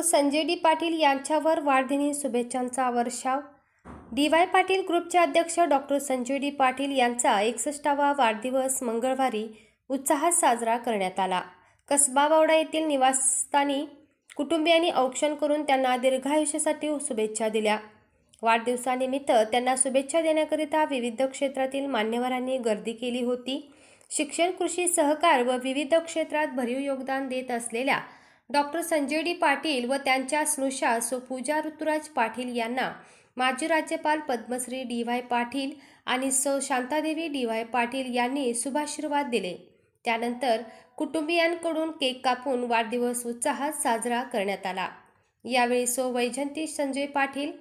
Sanjay D Patil यांच्यावर वाढदिनी शुभेच्छांचा वर्षाव. डी वाय पाटील ग्रुपचे अध्यक्ष डॉक्टर संजय डी पाटील यांचा एकसष्टावा वाढदिवस मंगळवारी उत्साहात साजरा करण्यात आला. कसबा येथील निवासस्थानी कुटुंबियांनी औक्षण करून त्यांना दीर्घायुष्यासाठी शुभेच्छा दिल्या. वाढदिवसानिमित्त त्यांना शुभेच्छा देण्याकरिता विविध क्षेत्रातील मान्यवरांनी गर्दी केली होती. शिक्षण कृषी सहकार व विविध क्षेत्रात भरीव योगदान देत असलेल्या डॉक्टर संजय डी पाटील व त्यांच्या स्नुषा सो पूजा ऋतुराज पाटील यांना माजी राज्यपाल पद्मश्री डी वाय पाटील आणि सौ शांतादेवी डी वाय पाटील यांनी शुभाशीर्वाद दिले. त्यानंतर कुटुंबियांकडून केक कापून वाढदिवस उत्साहात साजरा करण्यात आला. यावेळी सौ वैजंती संजय पाटील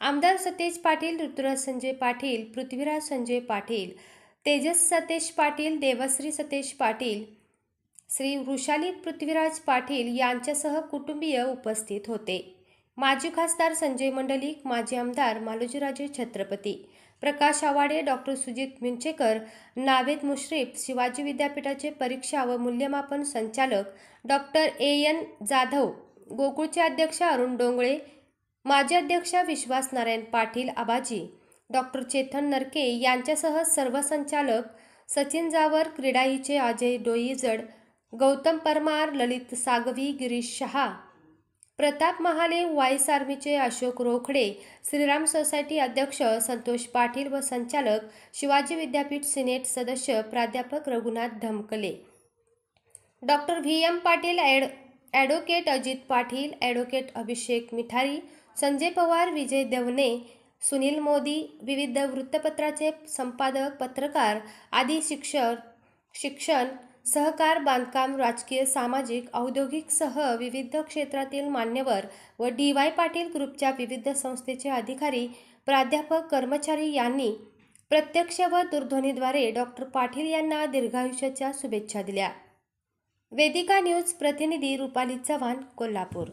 आमदार सतेज पाटील ऋतुराज संजय पाटील पृथ्वीराज संजय पाटील तेजस सतेज पाटील देवश्री सतेज पाटील श्री वृषाली पृथ्वीराज पाटील यांच्यासह कुटुंबीय उपस्थित होते. माजी खासदार संजय मंडलिक माजी आमदार मालोजीराजे छत्रपती प्रकाश आवाडे डॉक्टर सुजित मिंचेकर नावेद मुश्रीफ शिवाजी विद्यापीठाचे परीक्षा व मूल्यमापन संचालक डॉक्टर ए. एन. जाधव गोकुळचे अध्यक्ष अरुण डोंगळे माजी अध्यक्ष विश्वास नारायण पाटील आबाजी डॉक्टर चेतन नरके यांच्यासह सर्व संचालक सचिन जावर क्रीडाईचे अजय डोईजड गौतम परमार ललित सागवी गिरीश शहा प्रताप महाले वाईस आर्मीचे अशोक रोखडे श्रीराम सोसायटी अध्यक्ष संतोष पाटील व संचालक शिवाजी विद्यापीठ सिनेट सदस्य प्राध्यापक Raghunath Dhamkale. Doctor V. M. Patil add advocate Ajit Patil advocate Abhishek Mithari Sanjay Pawar Vijay Devne Sunil Modi विविध वृत्तपत्राचे संपादक पत्रकार आदी शिक्षक शिक्षण सहकार बांधकाम राजकीय सामाजिक औद्योगिकसह विविध क्षेत्रातील मान्यवर व डी वाय पाटील ग्रुपच्या विविध संस्थेचे अधिकारी प्राध्यापक कर्मचारी यांनी प्रत्यक्ष व दूरध्वनीद्वारे डॉक्टर पाटील यांना दीर्घायुष्याच्या शुभेच्छा दिल्या. वेदिका न्यूज प्रतिनिधी रुपाली चव्हाण कोल्हापूर.